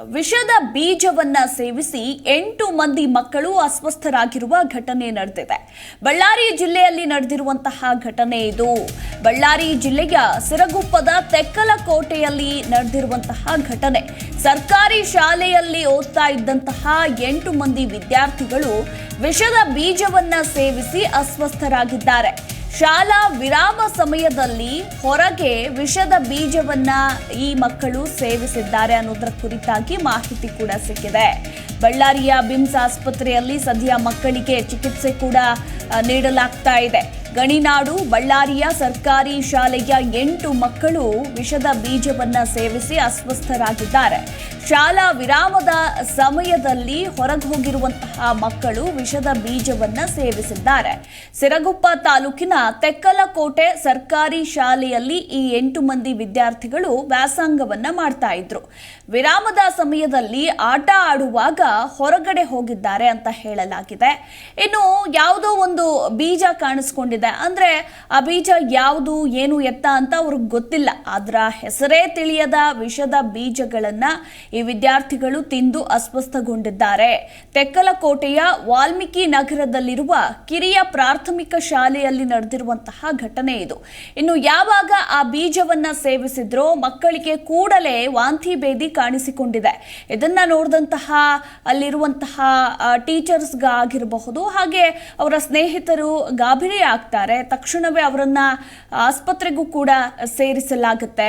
ವಿಷದ ಬೀಜವನ್ನ ಸೇವಿಸಿ ಎಂಟು ಮಂದಿ ಮಕ್ಕಳು ಅಸ್ವಸ್ಥರಾಗಿರುವ ಘಟನೆ ನಡೆದಿದೆ. ಬಳ್ಳಾರಿ ಜಿಲ್ಲೆಯಲ್ಲಿ ನಡೆದಿರುವಂತಹ ಘಟನೆ ಇದು. ಬಳ್ಳಾರಿ ಜಿಲ್ಲೆಯ ಸಿರಗುಪ್ಪದ ತೆಕ್ಕಲಕೋಟೆಯಲ್ಲಿ ನಡೆದಿರುವಂತಹ ಘಟನೆ. ಸರ್ಕಾರಿ ಶಾಲೆಯಲ್ಲಿ ಓದ್ತಾ ಇದ್ದಂತಹ ಎಂಟು ಮಂದಿ ವಿದ್ಯಾರ್ಥಿಗಳು ವಿಷದ ಬೀಜವನ್ನ ಸೇವಿಸಿ ಅಸ್ವಸ್ಥರಾಗಿದ್ದಾರೆ. ಶಾಲಾ ವಿರಾಮ ಸಮಯದಲ್ಲಿ ಹೊರಗೆ ವಿಷದ ಬೀಜವನ್ನ ಈ ಮಕ್ಕಳು ಸೇವಿಸಿದ್ದಾರೆ ಅನ್ನೋದರ ಕುರಿತಾಗಿ ಮಾಹಿತಿ ಕೂಡ ಸಿಕ್ಕಿದೆ. ಬಳ್ಳಾರಿಯ ಬಿಮ್ಸ್ ಆಸ್ಪತ್ರೆಯಲ್ಲಿ ಸದ್ಯ ಮಕ್ಕಳಿಗೆ ಚಿಕಿತ್ಸೆ ಕೂಡ ನೀಡಲಾಗ್ತಾ ಇದೆ. ಗಣಿನಾಡು, ಬಳ್ಳಾರಿಯ ಸರ್ಕಾರಿ ಶಾಲೆಯ ಎಂಟು ಮಕ್ಕಳು ವಿಷದ ಬೀಜವನ್ನ ಸೇವಿಸಿ ಅಸ್ವಸ್ಥರಾಗಿದ್ದಾರೆ. ಶಾಲಾ ವಿರಾಮದ ಸಮಯದಲ್ಲಿ ಹೊರಗೆ ಹೋಗಿರುವಂತಹ ಮಕ್ಕಳು ವಿಷದ ಬೀಜವನ್ನ ಸೇವಿಸಿದ್ದಾರೆ. ಸಿರಗುಪ್ಪ ತಾಲೂಕಿನ ತೆಕ್ಕಲಕೋಟೆ ಸರ್ಕಾರಿ ಶಾಲೆಯಲ್ಲಿ ಈ ಎಂಟು ಮಂದಿ ವಿದ್ಯಾರ್ಥಿಗಳು ವ್ಯಾಸಂಗವನ್ನ ಮಾಡ್ತಾ ಇದ್ರು. ವಿರಾಮದ ಸಮಯದಲ್ಲಿ ಆಟ ಆಡುವಾಗ ಹೊರಗಡೆ ಹೋಗಿದ್ದಾರೆ ಅಂತ ಹೇಳಲಾಗಿದೆ. ಇನ್ನು ಯಾವುದೋ ಒಂದು ಬೀಜ ಕಾಣಿಸ್ಕೊಂಡಿದೆ. ಅಂದ್ರೆ ಆ ಬೀಜ ಯಾವುದು, ಏನು ಎತ್ತ ಅಂತ ಅವ್ರಿಗೆ ಗೊತ್ತಿಲ್ಲ. ಅದರ ಹೆಸರೇ ತಿಳಿಯದ ವಿಷದ ಬೀಜಗಳನ್ನ ಈ ವಿದ್ಯಾರ್ಥಿಗಳು ತಿಂದು ಅಸ್ವಸ್ಥಗೊಂಡಿದ್ದಾರೆ. ತೆಕ್ಕಲಕೋಟೆಯ ವಾಲ್ಮೀಕಿ ನಗರದಲ್ಲಿರುವ ಕಿರಿಯ ಪ್ರಾಥಮಿಕ ಶಾಲೆಯಲ್ಲಿ ನಡೆದಿರುವಂತಹ ಘಟನೆ ಇದು. ಇನ್ನು ಯಾವಾಗ ಆ ಬೀಜವನ್ನ ಸೇವಿಸಿದ್ರೋ ಮಕ್ಕಳಿಗೆ ಕೂಡಲೇ ವಾಂತಿ ಭೇದಿ ಕಾಣಿಸಿಕೊಂಡಿದೆ. ಇದನ್ನ ನೋಡಿದಂತಹ, ಅಲ್ಲಿರುವಂತಹ ಟೀಚರ್ಸ್ಗಾಗಿರಬಹುದು ಹಾಗೆ ಅವರ ಸ್ನೇಹಿತರು ಗಾಬರಿ ಆಗ್ತಾರೆ ತಕ್ಷಣವೇ ಅವರನ್ನ ಆಸ್ಪತ್ರೆಗೂ ಕೂಡ ಸೇರಿಸಲಾಗುತ್ತೆ.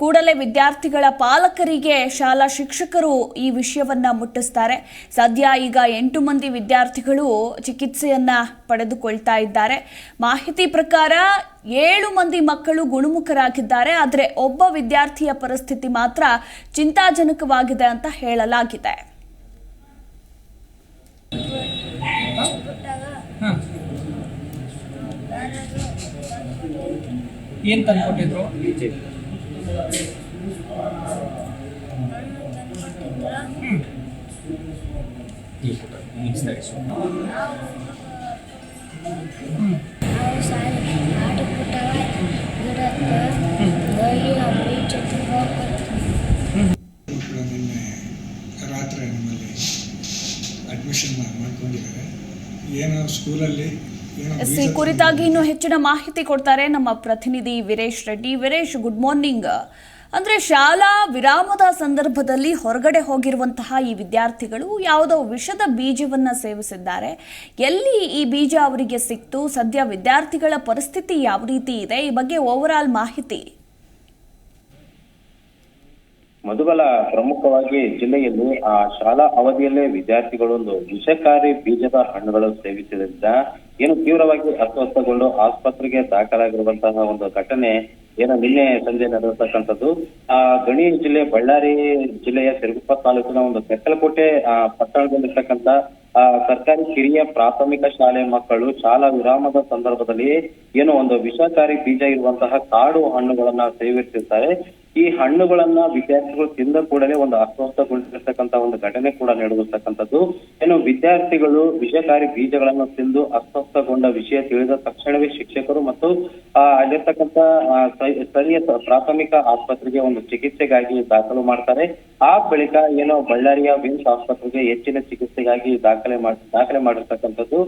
ಕೂಡಲೇ ವಿದ್ಯಾರ್ಥಿಗಳ ಪಾಲಕರಿಗೆ ಶಾಲಾ ಶಿಕ್ಷಕರು ಈ ವಿಷಯವನ್ನ ಮುಟ್ಟಿಸ್ತಾರೆ. ಸದ್ಯ ಈಗ ಎಂಟು ಮಂದಿ ವಿದ್ಯಾರ್ಥಿಗಳು ಚಿಕಿತ್ಸೆಯನ್ನ ಪಡೆದುಕೊಳ್ತಾ ಇದ್ದಾರೆ. ಮಾಹಿತಿ ಪ್ರಕಾರ ಏಳು ಮಂದಿ ಮಕ್ಕಳು ಗುಣಮುಖರಾಗಿದ್ದಾರೆ. ಆದರೆ ಒಬ್ಬ ವಿದ್ಯಾರ್ಥಿಯ ಪರಿಸ್ಥಿತಿ ಮಾತ್ರ ಚಿಂತಾಜನಕವಾಗಿದೆ ಅಂತ ಹೇಳಲಾಗಿದೆ ಹಾಂ ಏನು ತಂದ್ಕೊಟ್ಟಿದ್ರು ಹ್ಞೂ ನಾವು ಶಾಲೆ ಆಟಕ್ಕೆ ಬಿಟ್ಟಾಗ ಗಿಡಕ್ಕೆ ಹೋಗಿ ಆ ಬೀಜ ತಿನ್ಕೊಂಡು ಮಕ್ಕಳು ನಿನ್ನೆ ರಾತ್ರಿ ನಮ್ಮಲ್ಲಿ ಅಡ್ಮಿಷನ್ ಮಾಡ್ಕೊಂಡಿದ್ದಾರೆ. ಏನೋ ಸ್ಕೂಲಲ್ಲಿ ಈ ಕುರಿತಾಗಿ ಇನ್ನು ಹೆಚ್ಚಿನ ಮಾಹಿತಿ ಕೊಡ್ತಾರೆ ನಮ್ಮ ಪ್ರತಿನಿಧಿ ವೀರೇಶ್ ರೆಡ್ಡಿ. ವೀರೇಶ್ ಗುಡ್ ಮಾರ್ನಿಂಗ್ ಅಂದ್ರೆ ಶಾಲಾ ವಿರಾಮದ ಸಂದರ್ಭದಲ್ಲಿ ಹೊರಗಡೆ ಹೋಗಿರುವಂತಹ ಈ ವಿದ್ಯಾರ್ಥಿಗಳು ಯಾವುದೋ ವಿಷದ ಬೀಜವನ್ನ ಸೇವಿಸಿದ್ದಾರೆ. ಎಲ್ಲಿ ಈ ಬೀಜ ಅವರಿಗೆ ಸಿಕ್ತು? ಸದ್ಯ ವಿದ್ಯಾರ್ಥಿಗಳ ಪರಿಸ್ಥಿತಿ ಯಾವ ರೀತಿ ಇದೆ? ಈ ಬಗ್ಗೆ ಓವರ್ ಮಾಹಿತಿ. ಮಧುಬಲ ಪ್ರಮುಖವಾಗಿ ಜಿಲ್ಲೆಯಲ್ಲಿ ಆ ಶಾಲಾ ಅವಧಿಯಲ್ಲೇ ವಿದ್ಯಾರ್ಥಿಗಳೊಂದು ವಿಷಕಾರಿ ಬೀಜದ ಹಣ್ಣುಗಳು ಸೇವಿಸಿದ್ರಿಂದ ಏನು ತೀವ್ರವಾಗಿ ಅಸ್ವಸ್ಥಗೊಂಡು ಆಸ್ಪತ್ರೆಗೆ ದಾಖಲಾಗಿರುವಂತಹ ಒಂದು ಘಟನೆ ಏನೋ ನಿನ್ನೆ ಸಂಜೆ ನಡೆದಿರ್ತಕ್ಕಂಥದ್ದು ಆ ಗಣಿ ಜಿಲ್ಲೆ, ಬಳ್ಳಾರಿ ಜಿಲ್ಲೆಯ ಸಿರುಗುಪ್ಪ ತಾಲೂಕಿನ ಒಂದು ಕೆಕ್ಕಲಕೋಟೆ ಆ, ಪಟ್ಟಣದಲ್ಲಿರ್ತಕ್ಕಂಥ, ಆ, ಸರ್ಕಾರಿ ಕಿರಿಯ ಪ್ರಾಥಮಿಕ ಶಾಲೆ ಮಕ್ಕಳು ಶಾಲಾ ವಿರಾಮದ ಸಂದರ್ಭದಲ್ಲಿ ಏನೋ ಒಂದು ವಿಷಕಾರಿ ಬೀಜ ಇರುವಂತಹ ಕಾಡು ಹಣ್ಣುಗಳನ್ನ ಸೇವಿಸಿರ್ತಾರೆ ಈ ಹಣ್ಣುಗಳನ್ನ ವಿದ್ಯಾರ್ಥಿಗಳು ತಿಂದ ಕೂಡಲೇ ಒಂದು ಅಸ್ವಸ್ಥಗೊಳಿಸಿರ್ತಕ್ಕಂಥ ಒಂದು ಘಟನೆ ಕೂಡ ನಡೆದಿರ್ತಕ್ಕಂಥದ್ದು. ಏನು ವಿದ್ಯಾರ್ಥಿಗಳು ವಿಷಕಾರಿ ಬೀಜಗಳನ್ನು ತಿಂದು ಅಸ್ವಸ್ಥಗೊಂಡ ವಿಷಯ ತಿಳಿದ ತಕ್ಷಣವೇ ಶಿಕ್ಷಕರು ಮತ್ತು ಅಲ್ಲಿರ್ತಕ್ಕಂಥ ಸ್ಥಳೀಯ ಪ್ರಾಥಮಿಕ ಆಸ್ಪತ್ರೆಗೆ ಒಂದು ಚಿಕಿತ್ಸೆಗಾಗಿ ದಾಖಲು ಮಾಡ್ತಾರೆ. ಆ ಬಳಿಕ ಏನೋ ಬಳ್ಳಾರಿಯ ವಿಮ್ಸ್ ಆಸ್ಪತ್ರೆಗೆ ಹೆಚ್ಚಿನ ಚಿಕಿತ್ಸೆಗಾಗಿ ದಾಖಲೆ ಮಾಡಿ, ದಾಖಲೆ ಮಾಡಿರ್ತಕ್ಕಂಥದ್ದು.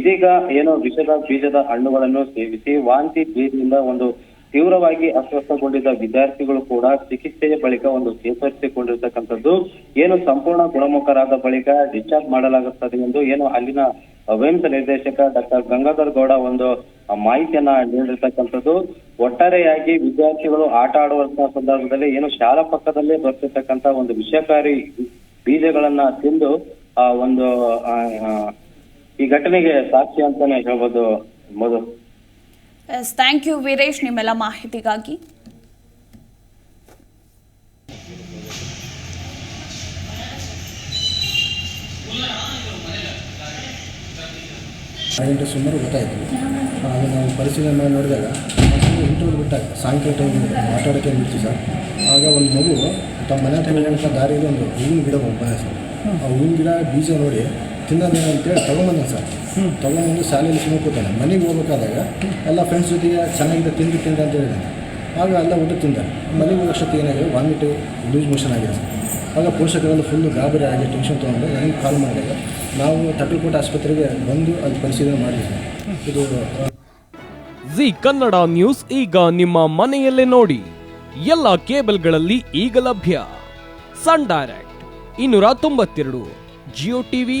ಇದೀಗ ಏನೋ ವಿಷದ ಬೀಜದ ಹಣ್ಣುಗಳನ್ನು ಸೇವಿಸಿ ವಾಂತಿ ಬೀಜದಿಂದ ಒಂದು ತೀವ್ರವಾಗಿ ಅಸ್ವಸ್ಥಗೊಂಡಿದ್ದ ವಿದ್ಯಾರ್ಥಿಗಳು ಕೂಡ ಚಿಕಿತ್ಸೆಯ ಬಳಿಕ ಒಂದು ಚೇತರಿಸಿಕೊಂಡಿರ್ತಕ್ಕಂಥದ್ದು. ಏನು ಸಂಪೂರ್ಣ ಗುಣಮುಖರಾದ ಬಳಿಕ ಡಿಸ್ಚಾರ್ಜ್ ಮಾಡಲಾಗುತ್ತದೆ ಎಂದು ಏನು ಅಲ್ಲಿನ ವೇಮ್ಸ್ ನಿರ್ದೇಶಕ ಡಾಕ್ಟರ್ ಗಂಗಾಧರ್ ಗೌಡ ಒಂದು ಮಾಹಿತಿಯನ್ನ ನೀಡಿರ್ತಕ್ಕಂಥದ್ದು. ಒಟ್ಟಾರೆಯಾಗಿ ವಿದ್ಯಾರ್ಥಿಗಳು ಆಟ ಆಡುವಂತಹ ಸಂದರ್ಭದಲ್ಲಿ ಏನು ಶಾಲಾ ಪಕ್ಕದಲ್ಲೇ ಬರ್ತಿರ್ತಕ್ಕಂಥ ಒಂದು ವಿಷಕಾರಿ ಬೀಜಗಳನ್ನ ತಿಂದು ಆ ಒಂದು ಈ ಘಟನೆಗೆ ಸಾಕ್ಷಿ ಅಂತಾನೆ ಹೇಳ್ಬೋದು Madhu. Yes thank you Veeresh ನಿಮ್ಮೆಲ್ಲ ಮಾಹಿತಿಗಾಗಿ. ಗಂಟೆ ಸುಮಾರು ಗೊತ್ತಾಯಿತು. ಅದು ನಾವು ಪರಿಶೀಲನೆ ಮಾಡಿ ನೋಡಿದಾಗ ಇಂಟರ್ವ್ಯೂ ಬಿಟ್ಟಾಗ ಸಾಯಂಕಾಲ ಟೈಮ್ ಮಾತಾಡೋಕ್ಕೆ ಬಿಡ್ತು ಸರ್. ಆಗ ಒಂದು ಮಗು ತಮ್ಮ ಮನೆ ಹತ್ರ ದಾರಿಯಲ್ಲಿ ಒಂದು ಹೂವಿನ ಗಿಡ ಬಂದ ಸರ್ ಆ ಹೂವಿನ ಗಿಡ ಬೀಜ ನೋಡಿ ತಿನ್ನೋದು ಅಂತೇಳಿ ತೊಗೊಂಬಂದೆ ಸರ್. ತೊಗೊಂಬಂದು ಶಾಲೆಯಲ್ಲಿ ಸುಮ್ಮನೆ ಕೂತಾನೆ. ಮನೆಗೆ ಹೋಗ್ಬೇಕಾದಾಗ ಎಲ್ಲ ಫ್ರೆಂಡ್ಸ್ ಜೊತೆಗೆ ಚೆನ್ನಾಗಿದೆ ತಿಂದು ತಿಂದ ಅಂತ ಹೇಳಿದ್ದಾನೆ ಆಗ ಎಲ್ಲ ಊಟ ತಿಂದ ಮನೆಗೆ ಹೋಗೋಷ್ಟೊತ್ತಿಗೆ ಏನಾಗಿದೆ? ವಾಮಿಟ್ ಲೂಸ್ ಮೋಷನ್ ಆಗಿದೆ ಸರ್. ಆಗ ಪೋಷಕರೆಲ್ಲ ಫುಲ್ಲು ಗಾಬರಿ ಆಗಿ ಟೆನ್ಷನ್ ತೊಗೊಂಡು ನನಗೆ ಕಾಲ್ ಮಾಡಿದಾಗ ನಾವು ತಟ್ಟಲಕೋಟೆ ಆಸ್ಪತ್ರೆಗೆ ಬಂದು ಅಲ್ಲಿ ಪರಿಶೀಲನೆ ಮಾಡಿದ್ವಿ ಇದು ಜಿ ಕನ್ನಡ ನ್ಯೂಸ್ ಈಗ ನಿಮ್ಮ ಮನೆಯಲ್ಲೇ ನೋಡಿ. ಎಲ್ಲ ಕೇಬಲ್ಗಳಲ್ಲಿ ಈಗ ಲಭ್ಯ. ಸನ್ ಡೈರೆಕ್ಟ್ ಇನ್ನೂರ ತೊಂಬತ್ತೆರಡು ಜಿಯೋ ಟಿವಿ